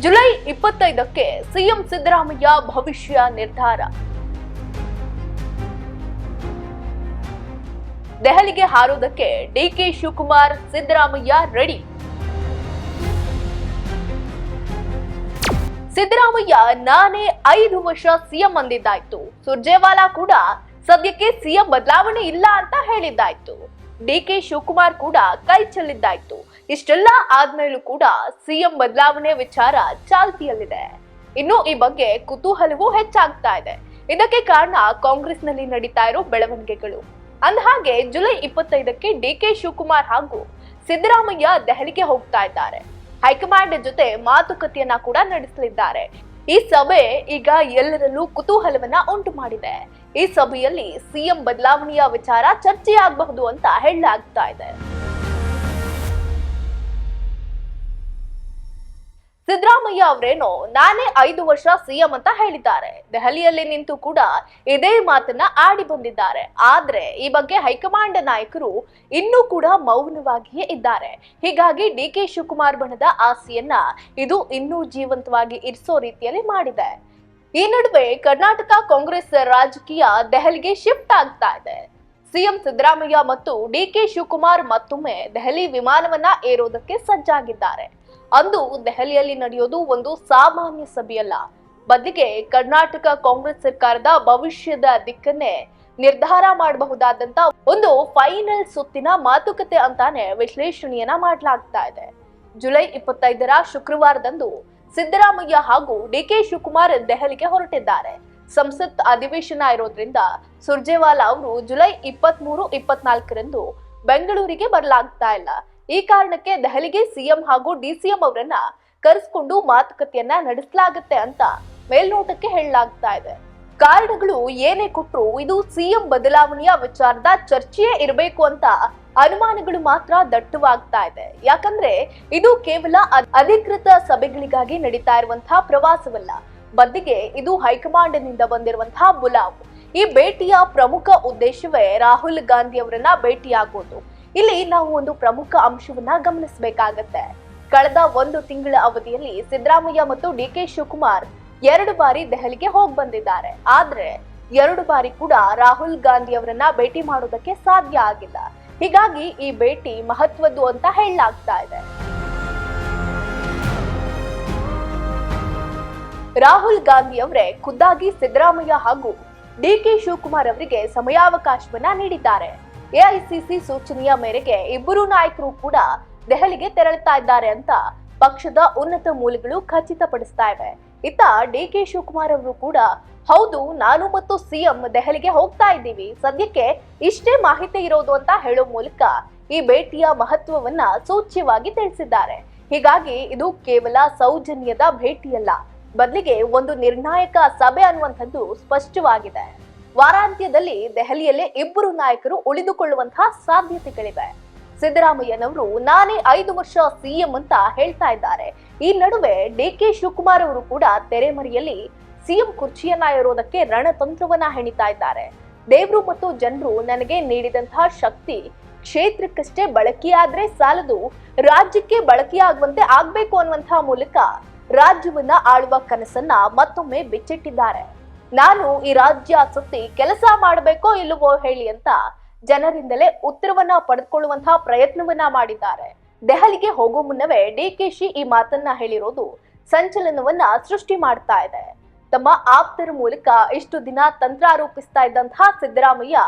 July ಇಪ್ಪತ್ತೈದಕ್ಕೆ CM Siddaramaiah ಭವಿಷ್ಯ ನಿರ್ಧಾರ. ದೆಹಲಿಗೆ ಹಾರೋದಕ್ಕೆ ಡಿಕೆ ಶಿವಕುಮಾರ್, ಸಿದ್ದರಾಮಯ್ಯ ರೆಡಿ. ಸಿದ್ದರಾಮಯ್ಯ ನಾನೇ ಐದು ವರ್ಷ ಸಿಎಂ ಅಂದಿದ್ದಾಯ್ತು. ಸುರ್ಜೇವಾಲಾ ಕೂಡ ಸದ್ಯಕ್ಕೆ ಸಿಎಂ ಬದಲಾವಣೆ ಇಲ್ಲ ಅಂತ ಹೇಳಿದ್ದಾಯ್ತು. ಡಿಕೆ ಶಿವಕುಮಾರ್ ಕೂಡ ಕೈ ಚೆಲ್ಲಿದ್ದಾಯ್ತು. ಇಷ್ಟೆಲ್ಲ ಆದ್ಮೇಲೂ ಕೂಡ ಸಿಎಂ ಬದಲಾವಣೆ ವಿಚಾರ ಚಾಲ್ತಿಯಲ್ಲಿದೆ. ಇನ್ನು ಈ ಬಗ್ಗೆ ಕುತೂಹಲವೂ ಹೆಚ್ಚಾಗ್ತಾ ಇದೆ. ಇದಕ್ಕೆ ಕಾರಣ ಕಾಂಗ್ರೆಸ್ನಲ್ಲಿ ನಡೀತಾ ಇರೋ ಬೆಳವಣಿಗೆಗಳು. ಅಂದಹಾಗೆ ಜುಲೈ ಇಪ್ಪತ್ತೈದಕ್ಕೆ ಡಿಕೆ ಶಿವಕುಮಾರ್ ಹಾಗೂ ಸಿದ್ದರಾಮಯ್ಯ ದೆಹಲಿಗೆ ಹೋಗ್ತಾ ಇದ್ದಾರೆ. ಹೈಕಮಾಂಡ್ ಜೊತೆ ಮಾತುಕತೆಯನ್ನ ಕೂಡ ನಡೆಸಲಿದ್ದಾರೆ. ಈ ಸಭೆ ಈಗ ಎಲ್ಲರಲ್ಲೂ ಕುತೂಹಲವನ್ನ ಉಂಟು ಮಾಡಿದೆ ಈ ಸಭೆಯಲ್ಲಿ ಸಿಎಂ ಬದಲಾವಣೆಯ ವಿಚಾರ ಚರ್ಚೆಯಾಗಬಹುದು ಅಂತ ಹೇಳಲಾಗ್ತಾ ಇದೆ. ಸಿದ್ದರಾಮಯ್ಯ ಅವರೇನೋ ನಾನೇ ಐದು ವರ್ಷ ಸಿಎಂ ಅಂತ ಹೇಳಿದ್ದಾರೆ. ದೆಹಲಿಯಲ್ಲಿ ನಿಂತು ಕೂಡ ಇದೇ ಮಾತನ್ನ ಆಡಿ ಬಂದಿದ್ದಾರೆ. ಆದ್ರೆ ಈ ಬಗ್ಗೆ ಹೈಕಮಾಂಡ್ ನಾಯಕರು ಇನ್ನೂ ಕೂಡ ಮೌನವಾಗಿಯೇ ಇದ್ದಾರೆ. ಹೀಗಾಗಿ ಡಿ ಕೆ ಶಿವಕುಮಾರ್ ಬಣದ ಆಸೆಯನ್ನ ಇದು ಇನ್ನೂ ಜೀವಂತವಾಗಿ ಇರಿಸೋ ರೀತಿಯಲ್ಲಿ ಮಾಡಿದೆ. ಈ ನಡುವೆ ಕರ್ನಾಟಕ ಕಾಂಗ್ರೆಸ್ ರಾಜಕೀಯ ದೆಹಲಿಗೆ ಶಿಫ್ಟ್ ಆಗ್ತಾ ಇದೆ. ಸಿಎಂ ಸಿದ್ದರಾಮಯ್ಯ ಮತ್ತು ಡಿ ಕೆ ಶಿವಕುಮಾರ್ ಮತ್ತೊಮ್ಮೆ ದೆಹಲಿ ವಿಮಾನವನ್ನ ಏರೋದಕ್ಕೆ ಸಜ್ಜಾಗಿದ್ದಾರೆ. ಅಂದು ದೆಹಲಿಯಲ್ಲಿ ನಡೆಯೋದು ಒಂದು ಸಾಮಾನ್ಯ ಸಭೆಯಲ್ಲ. ಬದಲಿಗೆ ಕರ್ನಾಟಕ ಕಾಂಗ್ರೆಸ್ ಸರ್ಕಾರದ ಭವಿಷ್ಯದ ದಿಕ್ಕನ್ನೇ ನಿರ್ಧಾರ ಮಾಡಬಹುದಾದಂತ ಒಂದು ಫೈನಲ್ ಸುತ್ತಿನ ಮಾತುಕತೆ ಅಂತಾನೆ ವಿಶ್ಲೇಷಣೆಯನ್ನ ಮಾಡಲಾಗ್ತಾ ಇದೆ. ಜುಲೈ ಇಪ್ಪತ್ತೈದರ ಶುಕ್ರವಾರದಂದು ಸಿದ್ದರಾಮಯ್ಯ ಹಾಗೂ ಡಿ ಕೆ ಶಿವಕುಮಾರ್ ದೆಹಲಿಗೆ ಹೊರಟಿದ್ದಾರೆ. ಸಂಸತ್ ಅಧಿವೇಶನ ಇರೋದ್ರಿಂದ ಸುರ್ಜೇವಾಲಾ ಅವರು ಜುಲೈ ಇಪ್ಪತ್ತ್ ಮೂರು ಇಪ್ಪತ್ನಾಲ್ಕರಂದು ಬೆಂಗಳೂರಿಗೆ ಬರಲಾಗ್ತಾ ಇಲ್ಲ. ಈ ಕಾರಣಕ್ಕೆ ದೆಹಲಿಗೆ ಸಿಎಂ ಹಾಗೂ ಡಿಸಿಎಂ ಅವರನ್ನ ಕರೆಸ್ಕೊಂಡು ಮಾತುಕತೆಯನ್ನ ನಡೆಸಲಾಗುತ್ತೆ ಅಂತ ಮೇಲ್ನೋಟಕ್ಕೆ ಹೇಳಲಾಗ್ತಾ ಇದೆ. ಕಾರಣಗಳು ಏನೇ ಕೊಟ್ಟರು ಇದು ಸಿಎಂ ಬದಲಾವಣೆಯ ವಿಚಾರದ ಚರ್ಚೆಯೇ ಇರಬೇಕು ಅಂತ ಅನುಮಾನಗಳು ಮಾತ್ರ ದಟ್ಟವಾಗ್ತಾ ಇದೆ. ಯಾಕಂದ್ರೆ ಇದು ಕೇವಲ ಅಧಿಕೃತ ಸಭೆಗಳಿಗಾಗಿ ನಡೀತಾ ಇರುವಂತಹ ಪ್ರವಾಸವಲ್ಲ. ಬದಲಿಗೆ ಇದು ಹೈಕಮಾಂಡ್ನಿಂದ ಬಂದಿರುವಂತಹ ಬುಲಾವ್. ಈ ಭೇಟಿಯ ಪ್ರಮುಖ ಉದ್ದೇಶವೇ ರಾಹುಲ್ ಗಾಂಧಿ ಅವರನ್ನ ಭೇಟಿಯಾಗೋದು. ಇಲ್ಲಿ ನಾವು ಒಂದು ಪ್ರಮುಖ ಅಂಶವನ್ನ ಗಮನಿಸಬೇಕಾಗತ್ತೆ. ಕಳೆದ ಒಂದು ತಿಂಗಳ ಅವಧಿಯಲ್ಲಿ ಸಿದ್ದರಾಮಯ್ಯ ಮತ್ತು ಡಿ ಕೆ ಶಿವಕುಮಾರ್ ಎರಡು ಬಾರಿ ದೆಹಲಿಗೆ ಹೋಗಿ ಬಂದಿದ್ದಾರೆ. ಆದ್ರೆ ಎರಡು ಬಾರಿ ಕೂಡ ರಾಹುಲ್ ಗಾಂಧಿ ಅವರನ್ನ ಭೇಟಿ ಮಾಡೋದಕ್ಕೆ ಸಾಧ್ಯ ಆಗಿಲ್ಲ. ಹೀಗಾಗಿ ಈ ಭೇಟಿ ಮಹತ್ವದ್ದು ಅಂತ ಹೇಳಲಾಗ್ತಾ ಇದೆ. ರಾಹುಲ್ ಗಾಂಧಿ ಅವರೇ ಖುದ್ದಾಗಿ ಸಿದ್ದರಾಮಯ್ಯ ಹಾಗೂ ಡಿ ಕೆ ಶಿವಕುಮಾರ್ ಅವರಿಗೆ ಸಮಯಾವಕಾಶವನ್ನ ನೀಡಿದ್ದಾರೆ. ಎಐಸಿಸಿ ಸೂಚನೆಯ ಮೇರೆಗೆ ಇಬ್ಬರು ನಾಯಕರು ಕೂಡ ದೆಹಲಿಗೆ ತೆರಳುತ್ತಾ ಇದ್ದಾರೆ ಅಂತ ಪಕ್ಷದ ಉನ್ನತ ಮೂಲಗಳು ಖಚಿತಪಡಿಸ್ತಾ ಇವೆ. ಇತ್ತ ಡಿ ಕೆ ಶಿವಕುಮಾರ್ ಅವರು ಕೂಡ, ಹೌದು, ನಾನು ಮತ್ತು ಸಿಎಂ ದೆಹಲಿಗೆ ಹೋಗ್ತಾ ಇದ್ದೀವಿ. ಸದ್ಯಕ್ಕೆ ಇಷ್ಟೇ ಮಾಹಿತಿ ಇರೋದು ಅಂತ ಹೇಳೋ ಮೂಲಕ ಈ ಭೇಟಿಯ ಮಹತ್ವವನ್ನ ಸೂಚ್ಯವಾಗಿ ತಿಳಿಸಿದ್ದಾರೆ. ಹೀಗಾಗಿ ಇದು ಕೇವಲ ಸೌಜನ್ಯದ ಭೇಟಿಯಲ್ಲ. ಬದಲಿಗೆ ಒಂದು ನಿರ್ಣಾಯಕ ಸಭೆ ಅನ್ನುವಂಥದ್ದು ಸ್ಪಷ್ಟವಾಗಿದೆ. ವಾರಾಂತ್ಯದಲ್ಲಿ ದೆಹಲಿಯಲ್ಲೇ ಇಬ್ಬರು ನಾಯಕರು ಉಳಿದುಕೊಳ್ಳುವಂತಹ ಸಾಧ್ಯತೆಗಳಿವೆ. ಸಿದ್ದರಾಮಯ್ಯನವರು ನಾನೇ ಐದು ವರ್ಷ ಸಿಎಂ ಅಂತ ಹೇಳ್ತಾ ಇದ್ದಾರೆ. ಈ ನಡುವೆ ಡಿ ಕೆ ಶಿವಕುಮಾರ್ ಅವರು ಕೂಡ ತೆರೆಮರೆಯಲ್ಲಿ ಸಿಎಂ ಕುರ್ಚಿಯನ್ನ ಇರೋದಕ್ಕೆ ರಣತಂತ್ರವನ್ನ ಹೆಣಿತಾ ಇದ್ದಾರೆ. ದೇವರು ಮತ್ತು ಜನರು ನನಗೆ ನೀಡಿದಂತಹ ಶಕ್ತಿ ಕ್ಷೇತ್ರಕ್ಕಷ್ಟೇ ಬಳಕೆಯಾದ್ರೆ ಸಾಲದು. ರಾಜ್ಯಕ್ಕೆ ಬಳಕೆಯಾಗುವಂತೆ ಆಗ್ಬೇಕು ಅನ್ನುವಂತಹ ಮೂಲಕ ರಾಜ್ಯವನ್ನ ಆಳುವ ಕನಸನ್ನ ಮತ್ತೊಮ್ಮೆ ಬಿಚ್ಚಿಟ್ಟಿದ್ದಾರೆ. ನಾನು ಈ ರಾಜ್ಯ ಸುತ್ತಿ ಕೆಲಸ ಮಾಡಬೇಕೋ ಇಲ್ಲವೋ ಹೇಳಿ ಅಂತ ಜನರಿಂದಲೇ ಉತ್ತರವನ್ನ ಪಡೆದುಕೊಳ್ಳುವಂತಹ ಪ್ರಯತ್ನವನ್ನ ಮಾಡಿದ್ದಾರೆ. ದೆಹಲಿಗೆ ಹೋಗೋ ಮುನ್ನವೇ ಡಿ ಕೆ ಶಿ ಈ ಮಾತನ್ನ ಹೇಳಿರೋದು ಸಂಚಲನವನ್ನ ಸೃಷ್ಟಿ ಮಾಡ್ತಾ ಇದೆ. ತಮ್ಮ ಆಪ್ತರ ಮೂಲಕ ಇಷ್ಟು ದಿನ ತಂತ್ರ ರೂಪಿಸ್ತಾ ಇದ್ದಂತಹ ಸಿದ್ದರಾಮಯ್ಯ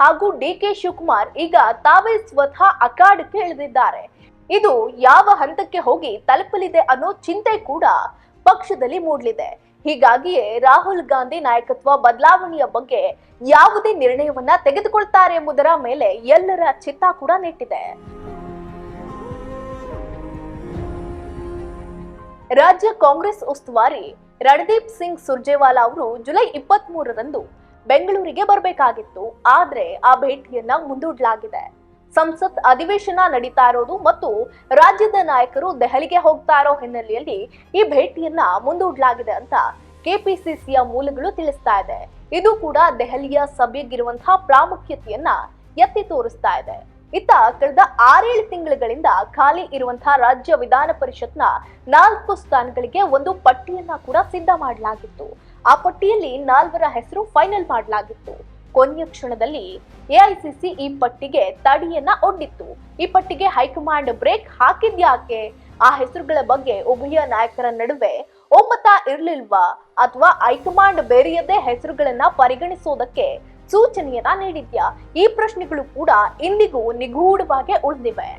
ಹಾಗೂ ಡಿ ಕೆ ಶಿವಕುಮಾರ್ ಈಗ ತಾವೇ ಸ್ವತಃ ಅಖಾಡಕ್ಕೆ ಇಳಿದಿದ್ದಾರೆ. ಇದು ಯಾವ ಹಂತಕ್ಕೆ ಹೋಗಿ ತಲುಪಲಿದೆ ಅನ್ನೋ ಚಿಂತೆ ಕೂಡ ಪಕ್ಷದಲ್ಲಿ ಮೂಡಲಿದೆ. ಹೀಗಾಗಿಯೇ ರಾಹುಲ್ ಗಾಂಧಿ ನಾಯಕತ್ವ ಬದಲಾವಣೆಯ ಬಗ್ಗೆ ಯಾವುದೇ ನಿರ್ಣಯವನ್ನ ತೆಗೆದುಕೊಳ್ತಾರೆ ಎಂಬುದರ ಮೇಲೆ ಎಲ್ಲರ ಚಿತ್ತ ಕೂಡ ನೆಟ್ಟಿದೆ. ರಾಜ್ಯ ಕಾಂಗ್ರೆಸ್ ಉಸ್ತುವಾರಿ ರಣದೀಪ್ ಸಿಂಗ್ ಸುರ್ಜೇವಾಲಾ ಅವರು ಜುಲೈ ಇಪ್ಪತ್ತ್ ಮೂರರಂದು ಬೆಂಗಳೂರಿಗೆ ಬರಬೇಕಾಗಿತ್ತು. ಆದ್ರೆ ಆ ಭೇಟಿಯನ್ನ ಮುಂದೂಡಲಾಗಿದೆ. ಸಂಸತ್ ಅಧಿವೇಶನ ನಡೀತಾ ಇರೋದು ಮತ್ತು ರಾಜ್ಯದ ನಾಯಕರು ದೆಹಲಿಗೆ ಹೋಗ್ತಾ ಇರೋ ಹಿನ್ನೆಲೆಯಲ್ಲಿ ಈ ಭೇಟಿಯನ್ನ ಮುಂದೂಡಲಾಗಿದೆ ಅಂತ ಕೆಪಿಸಿಸಿಯ ಮೂಲಗಳು ತಿಳಿಸ್ತಾ ಇದೆ. ಇದು ಕೂಡ ದೆಹಲಿಯ ಸಭೆಗಿರುವಂತಹ ಪ್ರಾಮುಖ್ಯತೆಯನ್ನ ಎತ್ತಿ ತೋರಿಸ್ತಾ ಇದೆ. ಇತ್ತ ಕಳೆದ ಆರೇಳು ತಿಂಗಳುಗಳಿಂದ ಖಾಲಿ ಇರುವಂತಹ ರಾಜ್ಯ ವಿಧಾನ ಪರಿಷತ್ನ ನಾಲ್ಕು ಸ್ಥಾನಗಳಿಗೆ ಒಂದು ಪಟ್ಟಿಯನ್ನ ಕೂಡ ಸಿದ್ಧ ಮಾಡಲಾಗಿತ್ತು. ಆ ಪಟ್ಟಿಯಲ್ಲಿ ನಾಲ್ವರ ಹೆಸರು ಫೈನಲ್ ಮಾಡಲಾಗಿತ್ತು. ಕೊನೆಯ ಕ್ಷಣದಲ್ಲಿ ಎಐಸಿಸಿ ಈ ಪಟ್ಟಿಗೆ ತಡಿಯನ್ನ ಒಡ್ಡಿತ್ತು. ಈ ಪಟ್ಟಿಗೆ ಹೈಕಮಾಂಡ್ ಬ್ರೇಕ್ ಹಾಕಿದ್ಯಾಕೆ? ಆ ಹೆಸರುಗಳ ಬಗ್ಗೆ ಉಭಯ ನಾಯಕರ ನಡುವೆ ಒಮ್ಮತ ಇರಲಿಲ್ವಾ? ಅಥವಾ ಹೈಕಮಾಂಡ್ ಬೇರೆಯದೇ ಹೆಸರುಗಳನ್ನ ಪರಿಗಣಿಸೋದಕ್ಕೆ ಸೂಚನೆಯನ್ನ ನೀಡಿದ್ಯಾ? ಈ ಪ್ರಶ್ನೆಗಳು ಕೂಡ ಇಂದಿಗೂ ನಿಗೂಢವಾಗಿ ಉಳಿದಿವೆ.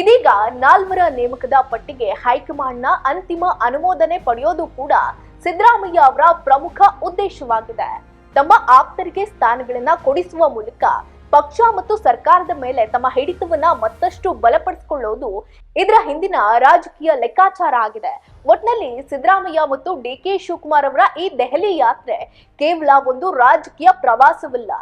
ಇದೀಗ ನಾಲ್ವರ ನೇಮಕದ ಪಟ್ಟಿಗೆ ಹೈಕಮಾಂಡ್ನ ಅಂತಿಮ ಅನುಮೋದನೆ ಪಡೆಯೋದು ಕೂಡ ಸಿದ್ದರಾಮಯ್ಯ ಅವರ ಪ್ರಮುಖ ಉದ್ದೇಶವಾಗಿದೆ. ತಮ್ಮ ಆಪ್ತರಿಗೆ ಸ್ಥಾನಗಳನ್ನ ಕೊಡಿಸುವ ಮೂಲಕ ಪಕ್ಷ ಮತ್ತು ಸರ್ಕಾರದ ಮೇಲೆ ತಮ್ಮ ಹಿಡಿತವನ್ನ ಮತ್ತಷ್ಟು ಬಲಪಡಿಸಿಕೊಳ್ಳುವುದು ಇದರ ಹಿಂದಿನ ರಾಜಕೀಯ ಲೆಕ್ಕಾಚಾರ ಆಗಿದೆ. ಒಟ್ನಲ್ಲಿ ಸಿದ್ದರಾಮಯ್ಯ ಮತ್ತು ಡಿ ಕೆ ಶಿವಕುಮಾರ್ ಅವರ ಈ ದೆಹಲಿ ಯಾತ್ರೆ ಕೇವಲ ಒಂದು ರಾಜಕೀಯ ಪ್ರವಾಸವಲ್ಲ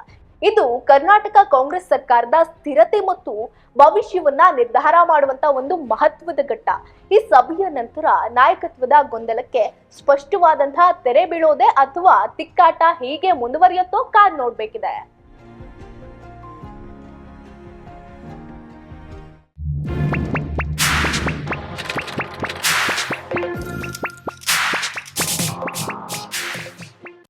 ಇದು ಕರ್ನಾಟಕ ಕಾಂಗ್ರೆಸ್ ಸರ್ಕಾರದ ಸ್ಥಿರತೆ ಮತ್ತು ಭವಿಷ್ಯವನ್ನ ನಿರ್ಧಾರ ಮಾಡುವಂತ ಒಂದು ಮಹತ್ವದ ಘಟ್ಟ. ಈ ಸಭೆಯ ನಂತರ ನಾಯಕತ್ವದ ಗೊಂದಲಕ್ಕೆ ಸ್ಪಷ್ಟವಾದಂತಹ ತೆರೆ ಬೀಳೋದೆ ಅಥವಾ ತಿಕ್ಕಾಟ ಹೀಗೆ ಮುಂದುವರಿಯುತ್ತೋ ಕಾದ್ ನೋಡ್ಬೇಕಿದೆ.